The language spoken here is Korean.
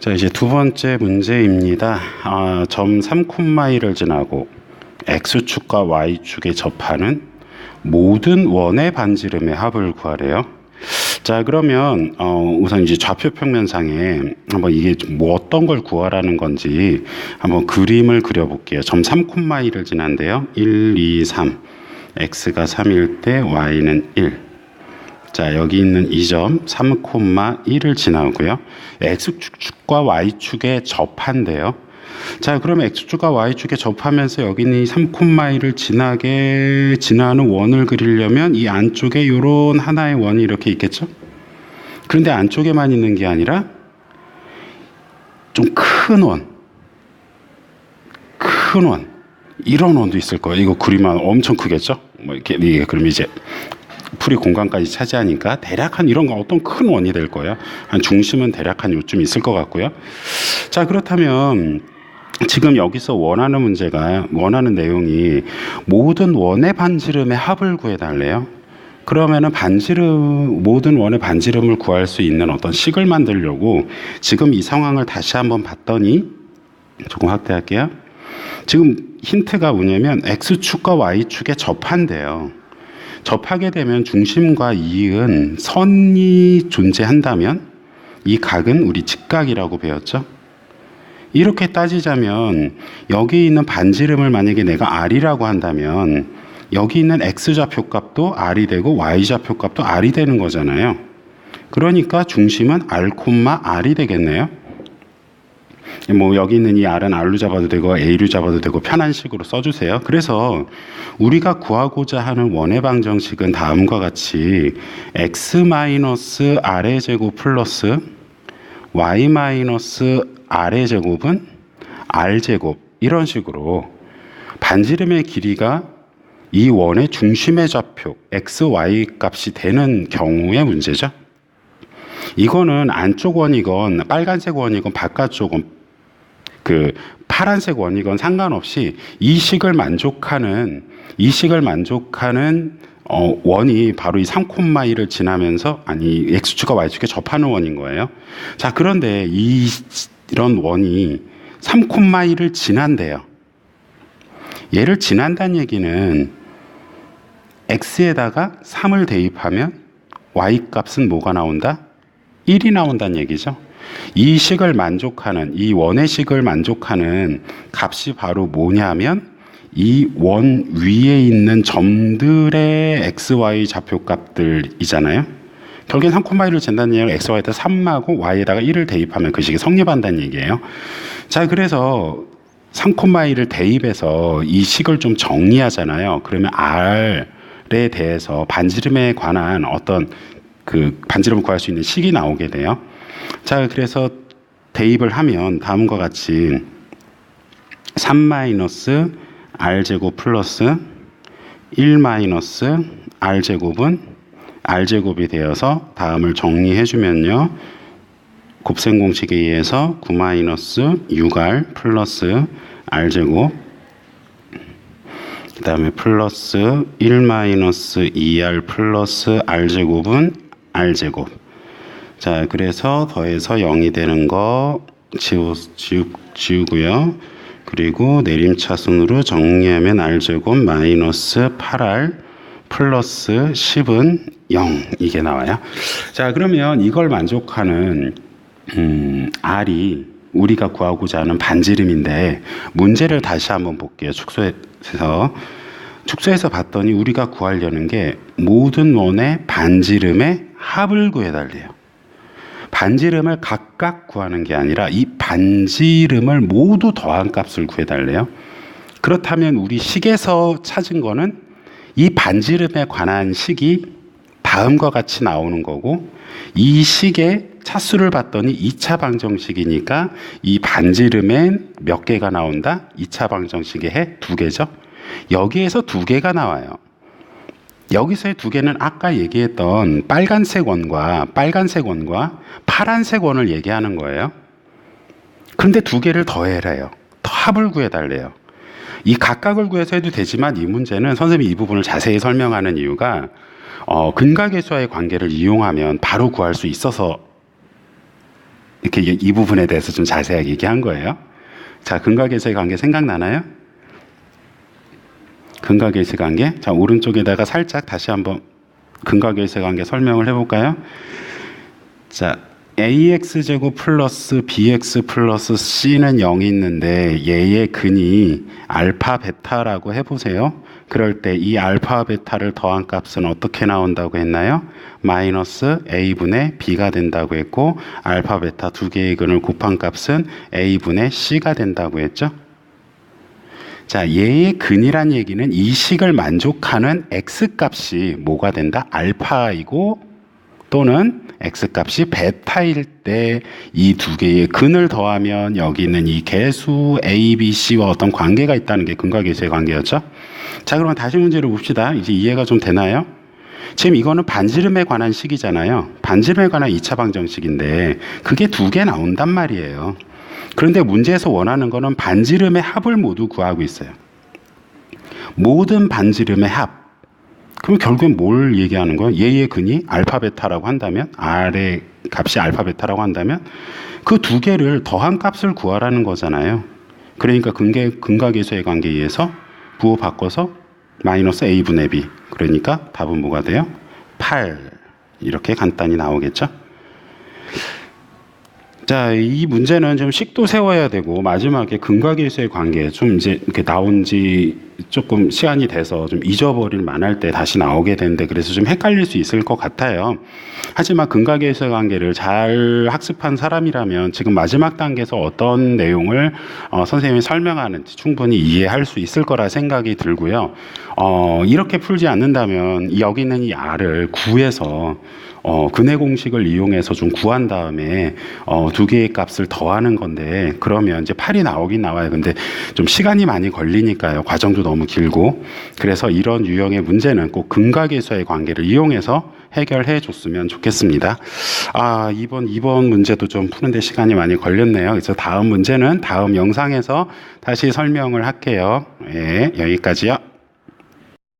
자, 이제 두 번째 문제입니다. 아, 점 3콤마이를 지나고 x축과 y축에 접하는 모든 원의 반지름의 합을 구하래요. 자, 그러면 어, 우선 이제 좌표 평면상에 한번 이게 뭐 어떤 걸 구하라는 건지 한번 그림을 그려 볼게요. 점 3콤마이를 지난데요. 1, 2, 3. x가 3일 때 y는 1. 자, 여기 있는 이 점 3,1을 지나고요. x축과 y축에 접한대요. 자, 그러면 x축과 y축에 접하면서 여기 있는 이 3,1을 지나게 지나는 원을 그리려면 이 안쪽에 이런 하나의 원이 이렇게 있겠죠? 그런데 안쪽에만 있는 게 아니라 좀 큰 원, 큰 원, 이런 원도 있을 거예요. 이거 그리면 엄청 크겠죠? 뭐 이렇게 이게 그럼 이제 풀이 공간까지 차지하니까 대략 한 이런 거 어떤 큰 원이 될 거예요. 한 중심은 대략 한 요쯤 있을 것 같고요. 자, 그렇다면 지금 여기서 원하는 문제가 원하는 내용이 모든 원의 반지름의 합을 구해 달래요. 그러면은 반지름 모든 원의 반지름을 구할 수 있는 어떤 식을 만들려고 지금 이 상황을 다시 한번 봤더니 조금 확대할게요. 지금 힌트가 뭐냐면 x축과 y축에 접한대요. 접하게 되면 중심과 이익은 선이 존재한다면 이 각은 우리 직각이라고 배웠죠. 이렇게 따지자면 여기 있는 반지름을 만약에 내가 r이라고 한다면 여기 있는 x 좌표 값도 r이 되고 y 좌표 값도 r이 되는 거잖아요. 그러니까 중심은 r, r이 되겠네요. 뭐 여기 있는 이 R은 R로 잡아도 되고 A로 잡아도 되고 편한 식으로 써주세요. 그래서 우리가 구하고자 하는 원의 방정식은 다음과 같이 x 마이너스 r의 제곱 플러스 y 마이너스 r의 제곱은 r 제곱 이런 식으로 반지름의 길이가 이 원의 중심의 좌표 x, y 값이 되는 경우의 문제죠. 이거는 안쪽 원이건 빨간색 원이건 바깥쪽은 그 파란색 원이건 상관없이 이 식을 만족하는 이 식을 만족하는 어, 원이 바로 이 3콤마이를 지나면서 아니 x축과 y축에 접하는 원인 거예요. 자 그런데 이 이런 원이 3콤마이를 지난대요. 얘를 지난다는 얘기는 x에다가 3을 대입하면 y 값은 뭐가 나온다? 1이 나온다는 얘기죠. 이 식을 만족하는 이 원의 식을 만족하는 값이 바로 뭐냐면 이 원 위에 있는 점들의 x, y 좌표 값들이잖아요. 결국엔 3,1을 잰다는 얘기는 x, y에다 3하고 y에다가 1을 대입하면 그 식이 성립한다는 얘기예요. 자, 그래서 3,1을 대입해서 이 식을 좀 정리하잖아요. 그러면 r에 대해서 반지름에 관한 어떤 그 반지름을 구할 수 있는 식이 나오게 돼요. 자, 그래서 대입을 하면 다음과 같이 3 마이너스 r제곱 플러스 1 마이너스 r제곱은 r제곱이 되어서 다음을 정리해 주면요. 곱셈 공식에 의해서 9 마이너스 6r 플러스 r제곱 그 다음에 플러스 1 마이너스 2r 플러스 r제곱은 r제곱 자, 그래서 더해서 0이 되는 거 지우, 지우, 지우고요. 그리고 내림차순으로 정리하면 r제곱 마이너스 8r 플러스 10은 0 이게 나와요. 자, 그러면 이걸 만족하는 음, r이 우리가 구하고자 하는 반지름인데 문제를 다시 한번 볼게요. 축소해서 축소해서 봤더니 우리가 구하려는 게 모든 원의 반지름의 합을 구해달래요. 반지름을 각각 구하는 게 아니라 이 반지름을 모두 더한 값을 구해달래요. 그렇다면 우리 식에서 찾은 거는 이 반지름에 관한 식이 다음과 같이 나오는 거고 이 식의 차수를 봤더니 2차 방정식이니까 이 반지름엔 몇 개가 나온다? 2차 방정식의 해 두 개죠. 여기에서 두 개가 나와요. 여기서의 두 개는 아까 얘기했던 빨간색 원과 빨간색 원과 파란색 원을 얘기하는 거예요. 그런데 두 개를 더해래요. 더 합을 구해달래요. 이 각각을 구해서 해도 되지만 이 문제는 선생님이 이 부분을 자세히 설명하는 이유가 어, 근각계수와의 관계를 이용하면 바로 구할 수 있어서 이렇게 이- 이 부분에 대해서 좀 자세하게 얘기한 거예요. 자, 근각에서의 관계 생각나나요? 근각에서의 관계. 자, 오른쪽에다가 살짝 다시 한번 근각에서의 관계 설명을 해볼까요? 자, ax 제곱 플러스 bx 플러스 c는 0이 있는데 얘의 근이 알파 베타라고 해보세요. 그럴 때 이 알파 베타를 더한 값은 어떻게 나온다고 했나요? 마이너스 a분의 b가 된다고 했고 알파 베타 두 개의 근을 곱한 값은 a분의 c가 된다고 했죠. 자, 얘의 근이란 얘기는 이 식을 만족하는 x 값이 뭐가 된다? 알파이고 또는 x 값이 베타일 때 이 두 개의 근을 더하면 여기 있는 이 개수 a, b, c와 어떤 관계가 있다는 게 근과 계수의 관계였죠. 자, 그러면 다시 문제를 봅시다. 이제 이해가 좀 되나요? 지금 이거는 반지름에 관한 식이잖아요. 반지름에 관한 2차 방정식인데 그게 두 개 나온단 말이에요. 그런데 문제에서 원하는 거는 반지름의 합을 모두 구하고 있어요. 모든 반지름의 합. 그럼 결국엔 뭘 얘기하는 거예요? 얘의 근이 알파 베타라고 한다면 R의 값이 알파 베타라고 한다면 그 두 개를 더한 값을 구하라는 거잖아요. 그러니까 근계 근각계수의 관계에 의해서 부호 바꿔서 마이너스 a분의 b. 그러니까 답은 뭐가 돼요? 8. 이렇게 간단히 나오겠죠? 자, 이 문제는 좀 식도 세워야 되고 마지막에 근과계수의 관계 좀 이제 이렇게 나온 지 조금 시간이 돼서 좀 잊어버릴 만할 때 다시 나오게 되는데 그래서 좀 헷갈릴 수 있을 것 같아요. 하지만 근과계수의 관계를 잘 학습한 사람이라면 지금 마지막 단계에서 어떤 내용을 어, 선생님이 설명하는지 충분히 이해할 수 있을 거라 생각이 들고요. 어, 이렇게 풀지 않는다면 여기 있는 이 R을 구해서 어, 근해 공식을 이용해서 좀 구한 다음에 어, 두 개의 값을 더하는 건데 그러면 이제 8이 나오긴 나와요. 근데 좀 시간이 많이 걸리니까요. 과정도 너무 길고 그래서 이런 유형의 문제는 꼭 근각계수의 관계를 이용해서 해결해 줬으면 좋겠습니다. 아, 이번 이번 문제도 좀 푸는데 시간이 많이 걸렸네요. 그래서 다음 문제는 다음 영상에서 다시 설명을 할게요. 예, 여기까지요.